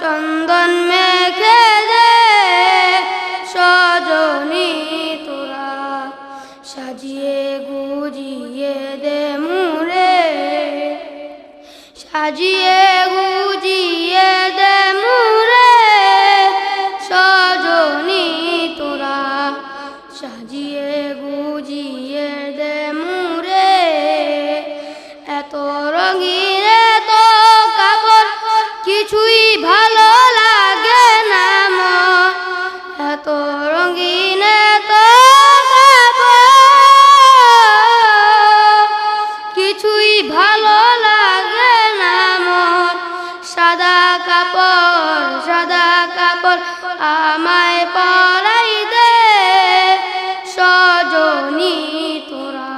চন্দন মেখে দে সজনী তোরা। সাজিয়ে গুজিয়ে দে মুরে সাজিয়ে গুজিয়ে দে মুরে সজনী তোরা। সাজিয়ে গুজিয়ে দে মুরে এত রঙিন আমায় পরাই দে, সজনী তোরা।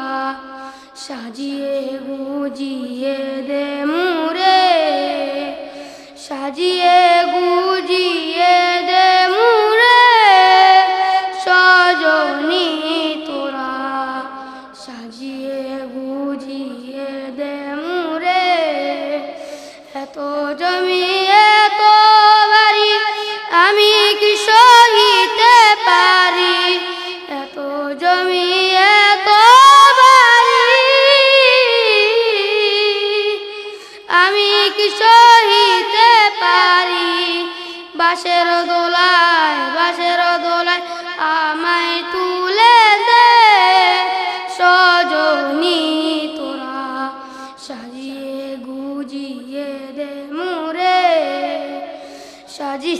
সাজিয়ে গুজিয়ে দে মুরে সাজিয়ে গুজিয়ে দে মুরে সজনী তোরা। সাজিয়ে গুজিয়ে দে মুরে এত জমি বাসের দোলায় বাসের দোলায় আমায় তুলে দে। সজনি তোরা সাজিয়ে গুজিয়ে দে মুরে। সাজি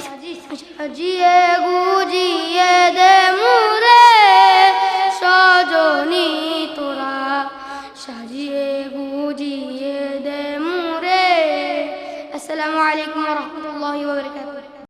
সাজিয়ে গুজিয়ে দে মুরে। সজনি তোরা সাজিয়ে গুজিয়ে দে মুরে। আসসালামু আলাইকুম রহমতুল্লাহ